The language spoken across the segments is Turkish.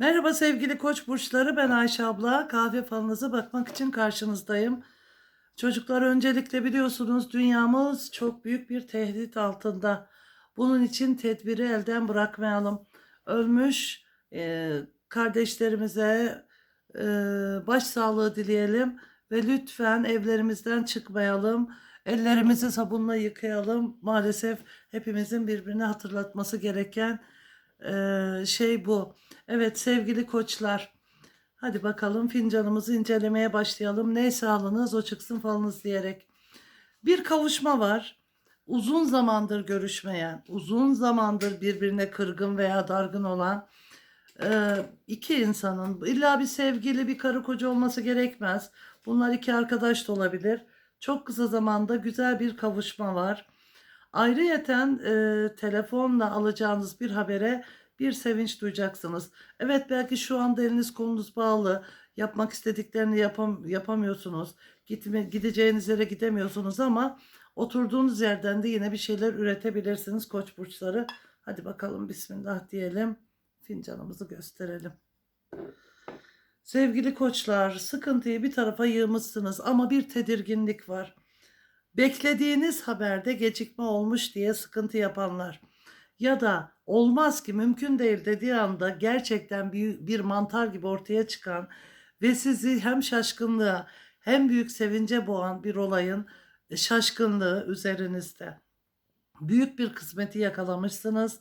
Merhaba sevgili koç burçları ben Ayşe abla kahve falınıza bakmak için karşınızdayım. Çocuklar öncelikle biliyorsunuz dünyamız çok büyük bir tehdit altında. Bunun için tedbiri elden bırakmayalım. Ölmüş e, kardeşlerimize e, başsağlığı dileyelim ve lütfen evlerimizden çıkmayalım. Ellerimizi sabunla yıkayalım. Maalesef hepimizin birbirini hatırlatması gereken e, şey bu. Evet sevgili koçlar. Hadi bakalım fincanımızı incelemeye başlayalım. Neyse alınız o çıksın falınız diyerek. Bir kavuşma var. Uzun zamandır görüşmeyen, uzun zamandır birbirine kırgın veya dargın olan e, iki insanın illa bir sevgili bir karı koca olması gerekmez. Bunlar iki arkadaş da olabilir. Çok kısa zamanda güzel bir kavuşma var. Ayrıyeten e, telefonla alacağınız bir habere bir sevinç duyacaksınız. Evet belki şu anda eliniz kolunuz bağlı. Yapmak istediklerini yapam yapamıyorsunuz. Gitme, gideceğiniz yere gidemiyorsunuz ama oturduğunuz yerden de yine bir şeyler üretebilirsiniz koç burçları. Hadi bakalım bismillah diyelim. Fincanımızı gösterelim. Sevgili koçlar, sıkıntıyı bir tarafa yığmışsınız ama bir tedirginlik var. Beklediğiniz haberde gecikme olmuş diye sıkıntı yapanlar ya da olmaz ki mümkün değil dediği anda gerçekten bir, bir mantar gibi ortaya çıkan ve sizi hem şaşkınlığa hem büyük sevince boğan bir olayın şaşkınlığı üzerinizde. Büyük bir kısmeti yakalamışsınız.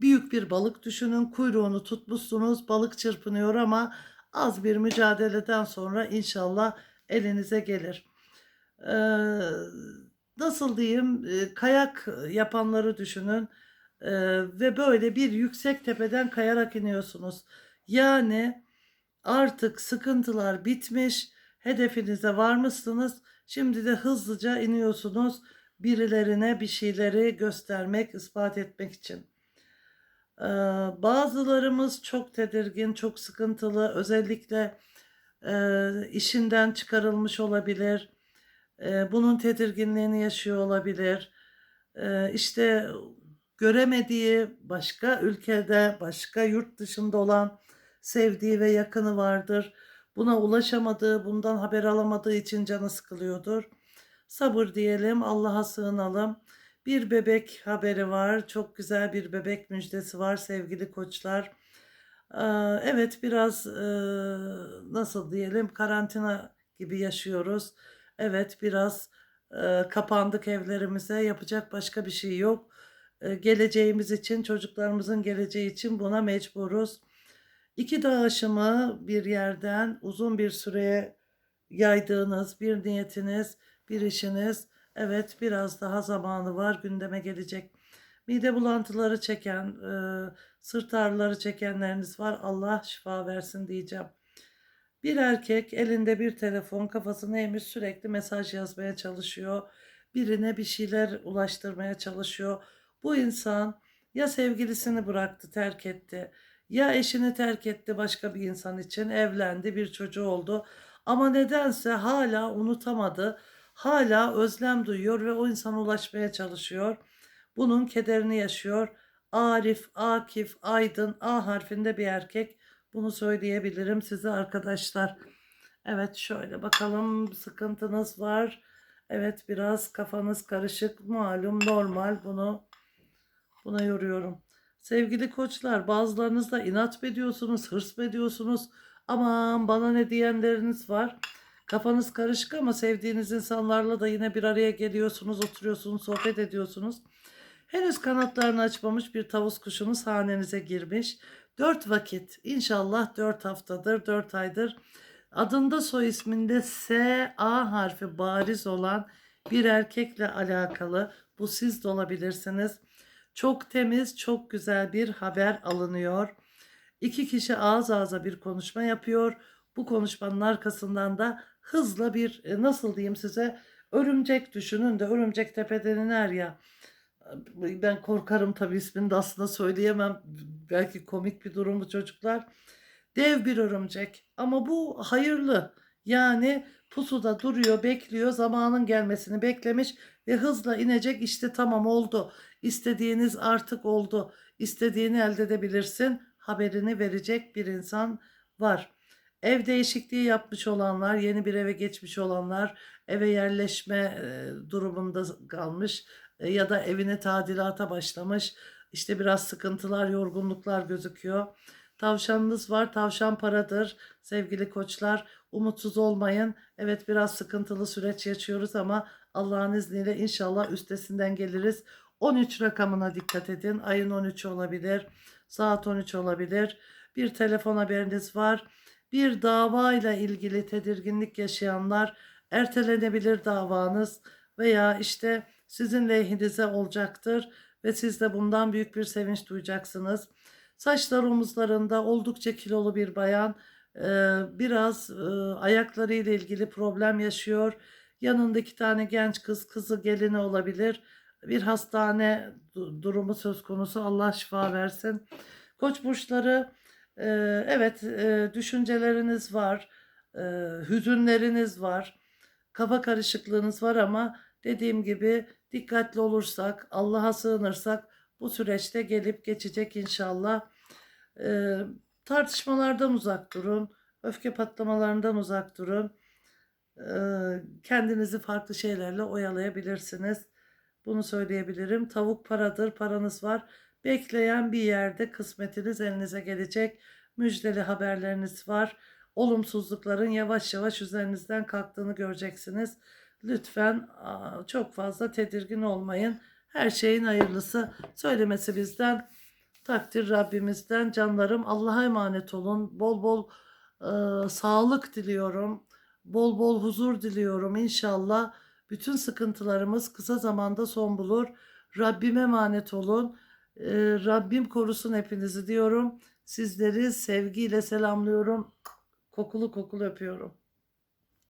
Büyük bir balık düşünün. Kuyruğunu tutmuşsunuz. Balık çırpınıyor ama az bir mücadeleden sonra inşallah elinize gelir. Ee, nasıl diyeyim? Kayak yapanları düşünün. Ee, ve böyle bir yüksek tepeden kayarak iniyorsunuz. Yani artık sıkıntılar bitmiş. Hedefinize varmışsınız. Şimdi de hızlıca iniyorsunuz birilerine bir şeyleri göstermek, ispat etmek için. Ee, bazılarımız çok tedirgin, çok sıkıntılı. Özellikle e, işinden çıkarılmış olabilir. E, bunun tedirginliğini yaşıyor olabilir. E, işte göremediği başka ülkede, başka yurt dışında olan sevdiği ve yakını vardır. Buna ulaşamadığı, bundan haber alamadığı için canı sıkılıyordur. Sabır diyelim, Allah'a sığınalım. Bir bebek haberi var. Çok güzel bir bebek müjdesi var sevgili koçlar. Ee, Evet biraz e, nasıl diyelim karantina gibi yaşıyoruz. Evet biraz e, kapandık evlerimize. Yapacak başka bir şey yok. E, Geleceğimiz için, çocuklarımızın geleceği için buna mecburuz. İki dağ aşımı bir yerden uzun bir süreye yaydığınız bir niyetiniz, bir işiniz. Evet biraz daha zamanı var gündeme gelecek. Mide bulantıları çeken, e, sırt ağrıları çekenleriniz var. Allah şifa versin diyeceğim. Bir erkek elinde bir telefon kafasını eğmiş sürekli mesaj yazmaya çalışıyor. Birine bir şeyler ulaştırmaya çalışıyor. Bu insan ya sevgilisini bıraktı, terk etti ya eşini terk etti başka bir insan için evlendi, bir çocuğu oldu. Ama nedense hala unutamadı. Hala özlem duyuyor ve o insana ulaşmaya çalışıyor. Bunun kederini yaşıyor. Arif, Akif, Aydın, A harfinde bir erkek. Bunu söyleyebilirim size arkadaşlar. Evet şöyle bakalım sıkıntınız var. Evet biraz kafanız karışık malum normal bunu buna yoruyorum. Sevgili koçlar bazılarınız da inat mı ediyorsunuz, hırs mı ediyorsunuz? Aman bana ne diyenleriniz var. Kafanız karışık ama sevdiğiniz insanlarla da yine bir araya geliyorsunuz, oturuyorsunuz, sohbet ediyorsunuz. Henüz kanatlarını açmamış bir tavus kuşunuz hanenize girmiş. Dört vakit, inşallah dört haftadır, dört aydır. Adında soy isminde S, A harfi bariz olan bir erkekle alakalı. Bu siz de olabilirsiniz. Çok temiz, çok güzel bir haber alınıyor. İki kişi ağız ağza bir konuşma yapıyor. Bu konuşmanın arkasından da hızla bir e, nasıl diyeyim size örümcek düşünün de örümcek tepeden iner ya. Ben korkarım tabii ismini de aslında söyleyemem. Belki komik bir durum bu çocuklar. Dev bir örümcek ama bu hayırlı. Yani pusuda duruyor, bekliyor, zamanın gelmesini beklemiş ve hızla inecek. İşte tamam oldu. İstediğiniz artık oldu. İstediğini elde edebilirsin. haberini verecek bir insan var. Ev değişikliği yapmış olanlar, yeni bir eve geçmiş olanlar, eve yerleşme e, durumunda kalmış e, ya da evini tadilata başlamış. İşte biraz sıkıntılar, yorgunluklar gözüküyor. Tavşanınız var. Tavşan paradır sevgili koçlar. Umutsuz olmayın. Evet biraz sıkıntılı süreç yaşıyoruz ama Allah'ın izniyle inşallah üstesinden geliriz. 13 rakamına dikkat edin. Ayın 13'ü olabilir. Saat 13 olabilir. Bir telefon haberiniz var. Bir dava ile ilgili tedirginlik yaşayanlar ertelenebilir davanız veya işte sizin lehinize olacaktır ve siz de bundan büyük bir sevinç duyacaksınız. Saçlar omuzlarında oldukça kilolu bir bayan biraz ayaklarıyla ilgili problem yaşıyor. Yanında iki tane genç kız, kızı gelini olabilir. Bir hastane du- durumu söz konusu. Allah şifa versin. Koç burçları evet düşünceleriniz var, hüzünleriniz var, kafa karışıklığınız var ama dediğim gibi dikkatli olursak, Allah'a sığınırsak bu süreçte gelip geçecek inşallah. Ee, tartışmalardan uzak durun. Öfke patlamalarından uzak durun. Ee, kendinizi farklı şeylerle oyalayabilirsiniz. Bunu söyleyebilirim. Tavuk paradır, paranız var. Bekleyen bir yerde kısmetiniz elinize gelecek. Müjdeli haberleriniz var. Olumsuzlukların yavaş yavaş üzerinizden kalktığını göreceksiniz. Lütfen çok fazla tedirgin olmayın. Her şeyin hayırlısı. Söylemesi bizden, takdir Rabbimizden. Canlarım Allah'a emanet olun. Bol bol e, sağlık diliyorum. Bol bol huzur diliyorum. İnşallah bütün sıkıntılarımız kısa zamanda son bulur. Rabbime emanet olun. E, Rabbim korusun hepinizi diyorum. Sizleri sevgiyle selamlıyorum. Kokulu kokulu öpüyorum.